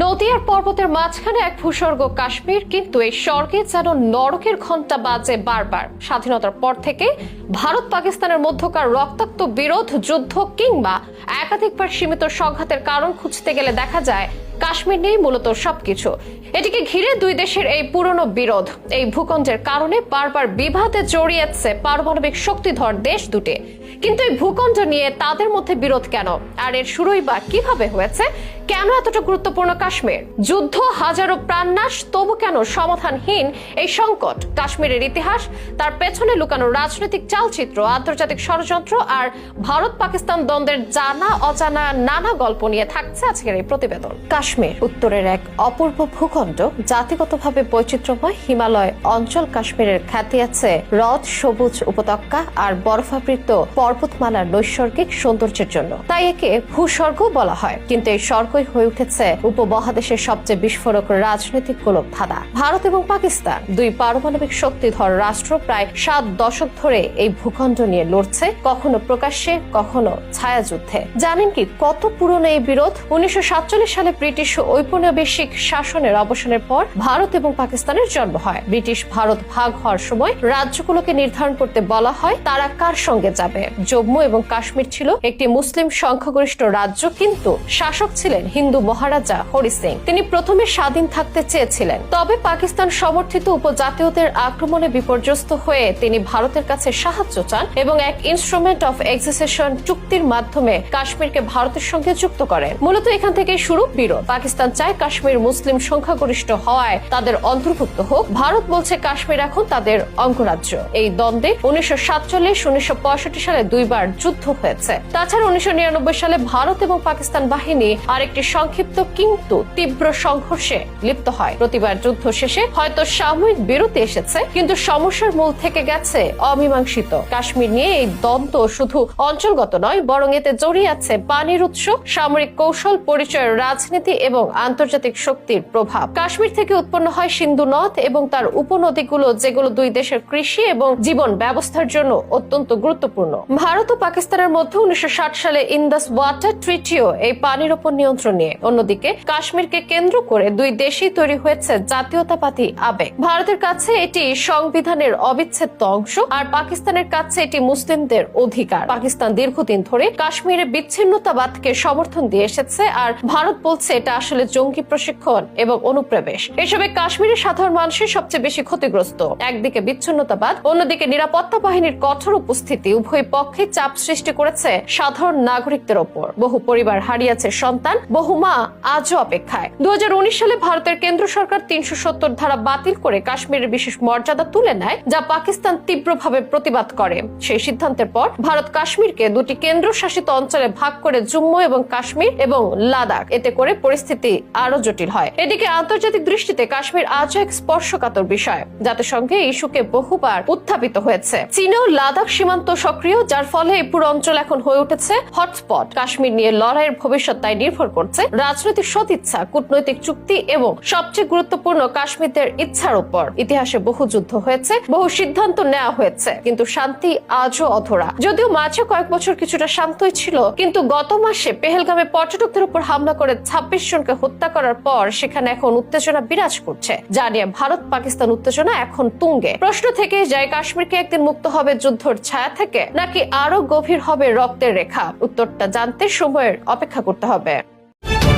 নদিয়ার পর্বতের মাঝখানে এক ভূস্বর্গ কাশ্মীর, কিন্তু এই স্বর্গে যেন নরকের ঘণ্টা বাজে বারবার। স্বাধীনতার পর থেকে ভারত পাকিস্তানের মধ্যকার রক্তাক্ত বিরোধ, যুদ্ধ কিংবা একাধিকবার সীমিত সংঘাতের কারণ খুঁজতে গেলে দেখা যায় কাশ্মীর নিয়েই মূলত সবকিছু। এটিকে ঘিরে দুই দেশের এই পুরনো বিরোধ, এই ভূখণ্ডের কারণে বারবার বিবাদে জড়িয়েছে পারমাণবিক শক্তিধর দেশ দুটি। কিন্তু এই ভূখণ্ড নিয়ে তাদের মধ্যে বিরোধ কেন? আর এর শুরুই বা কীভাবে হয়েছে? কেন এতটা গুরুত্বপূর্ণ কাশ্মীর? যুদ্ধ, হাজারো প্রাণনাশ, তবু কেন সমাধানহীন এই সংকট? কাশ্মীরের ইতিহাস, তার পেছনে লুকানো রাজনৈতিক চালচিত্র, আন্তর্জাতিক ষড়যন্ত্র আর ভারত পাকিস্তান দ্বন্দ্বের জানা, অজানা নানা গল্প নিয়ে থাকছে আজকের এই প্রতিবেদন। কাশ্মীর উত্তরের এক অপূর্ব ভূখণ্ড, জাতিগতভাবে বৈচিত্র্যময় হিমালয় অঞ্চল কাশ্মীরের খ্যাতি আছে। হ্রদ, সবুজ উপত্যকা আর বরফাবৃত পর্বতমালার নৈসর্গিক সৌন্দর্যের জন্য। তাই একে ভূস্বর্গ বলা হয়। কিন্তু এই স্বর্গই হয়ে উঠেছে উপমহাদেশের সবচেয়ে বিস্ফোরক রাজনৈতিক গোলক ধাঁধা। ভারত এবং পাকিস্তান দুই পারমাণবিক শক্তিধর রাষ্ট্র প্রায় সাত দশক ধরে এই ভূখণ্ড নিয়ে লড়ছে, কখনো প্রকাশ্যে, কখনো ছায়াযুদ্ধে। জানেন কি কত পুরনো এই বিরোধ? উনিশশো সালে ব্রিটিশ ঔপনিবেশিক শাসনের অবসানের পর ভারত এবং পাকিস্তানের জন্ম হয়। ব্রিটিশ ভারত ভাগ হওয়ার সময় রাজ্যগুলোকে নির্ধারণ করতে বলা হয়, তারা কার সঙ্গে যাবে? জম্মু এবং কাশ্মীর ছিল একটি মুসলিম সংখ্যাগরিষ্ঠ রাজ্য, কিন্তু শাসক ছিলেন হিন্দু মহারাজা হরি সিং। তিনি প্রথমে স্বাধীন থাকতে চেয়েছিলেন। তবে পাকিস্তান সমর্থিত উপজাতীয়দের আক্রমণে বিপর্যস্ত হয়ে তিনি ভারতের কাছে সাহায্য চান এবং এক ইনস্ট্রুমেন্ট অফ এক্সিসেশন চুক্তির মাধ্যমে কাশ্মীরকে ভারতের সঙ্গে যুক্ত করেন। মূলত এখান থেকে শুরু বিরোধ। পাকিস্তান চায় কাশ্মীর মুসলিম সংখ্যাগরিষ্ঠ হওয়ায় তাদের অন্তর্ভুক্ত হোক। ভারত বলছে কাশ্মীর এখন তাদের অঙ্গরাজ্য। এই দ্বন্দ্বে উনিশশো সাতচল্লিশ, উনিশশো পঁয়ষট্টি সালে দুইবার যুদ্ধ হয়েছে। তাছাড়া উনিশশো নিরানব্বই সালে ভারত এবং পাকিস্তান বাহিনী আরেকটি সংক্ষিপ্ত কিন্তু তীব্র সংঘর্ষে লিপ্ত হয়। প্রতিবার যুদ্ধ শেষে হয়তো সাময়িক বিরতি এসেছে, কিন্তু সমস্যার মূল থেকে গেছে অমীমাংসিত। কাশ্মীর নিয়ে এই দ্বন্দ্ব শুধু অঞ্চলগত নয়, বরং এতে জড়িয়ে আছে পানির উৎস, সামরিক কৌশল পরিচয় রাজনীতি এবং আন্তর্জাতিক শক্তির প্রভাব। কাশ্মীর থেকে উৎপন্ন হয় সিন্ধু নদ এবং তার উপনদীগুলো, যেগুলো দুই দেশের কৃষি এবং জীবন ব্যবস্থার জন্য অত্যন্ত গুরুত্বপূর্ণ। ভারত ও পাকিস্তানের মধ্যে উনিশশো ষাট সালে ইন্দাস ওয়াটার ট্রিটিও এই পানির উপর নিয়ন্ত্রণ নিয়ে। অন্যদিকে, কাশ্মীরকে কেন্দ্র করে দুই দেশেই তৈরি হয়েছে জাতীয়তাবাদী আবেগ। ভারতের কাছে এটি সংবিধানের অবিচ্ছেদ্য অংশ, আর পাকিস্তানের কাছে এটি মুসলিমদের অধিকার। পাকিস্তান দীর্ঘদিন ধরে কাশ্মীরে বিচ্ছিন্নতাবাদকে সমর্থন দিয়ে এসেছে, আর ভারত বলছে এটা আসলে জঙ্গি প্রশিক্ষণ এবং অনুপ্রবেশ। এসবে কাশ্মীরের সাধারণ মানুষের সবচেয়ে বেশি ক্ষতিগ্রস্ত। একদিকে বিচ্ছিন্নতাবাদ, অন্যদিকে নিরাপত্তা বাহিনীর কঠোর উপস্থিতি উভয় পক্ষে চাপ সৃষ্টি করেছে সাধারণ নাগরিকদের ওপর। বহু পরিবার হারিয়েছে সন্তান বহু মা আজও অপেক্ষায়। দু হাজার উনিশ সালে ভারতের কেন্দ্র সরকার তিনশো সত্তর ধারা বাতিল করে কাশ্মীরের বিশেষ মর্যাদা তুলে নেয়, যা পাকিস্তান তীব্রভাবে প্রতিবাদ করে। সেই সিদ্ধান্তের পর ভারত কাশ্মীরকে দুটি কেন্দ্রশাসিত অঞ্চলে ভাগ করে জম্মু এবং কাশ্মীর এবং লাদাখ। এতে করে পরিস্থিতি আরও জটিল হয়। এদিকে আন্তর্জাতিক দৃষ্টিতে কাশ্মীর আজও এক স্পর্শকাতর বিষয়। জাতিসংঘে ইস্যুকে বহুবার উত্থাপিত হয়েছে। চীনেও লাদাখ সীমান্ত সক্রিয়, যার ফলে এই পুরো অঞ্চল এখন হয়ে উঠেছে হটস্পট। কাশ্মীর নিয়ে লড়াইয়ের ভবিষ্যৎ তাই নির্ভর করছে রাজনৈতিক সদিচ্ছা, কূটনৈতিক চুক্তি এবং সবচেয়ে গুরুত্বপূর্ণ কাশ্মীরদের ইচ্ছার উপর। ইতিহাসে বহু যুদ্ধ হয়েছে, বহু সিদ্ধান্ত নেওয়া হয়েছে, কিন্তু শান্তি আজও অধরা। যদিও মাঝে কয়েক বছর কিছুটা শান্তই ছিল, কিন্তু গত মাসে পেহেলগামে পর্যটকদের উপর হামলা করে ছাব্বিশ জনকে হত্যা করার পর সেখানে এখন উত্তেজনা বিরাজ করছে। যা নিয়ে ভারত পাকিস্তান উত্তেজনা এখন তুঙ্গে। প্রশ্ন থেকে যায়, কাশ্মীরকে একদিন মুক্ত হবে যুদ্ধর ছায়া থেকে, নাকি আরও গভীর হবে রক্তের রেখা? উত্তরটা জানতে সময়ের অপেক্ষা করতে হবে। Yeah.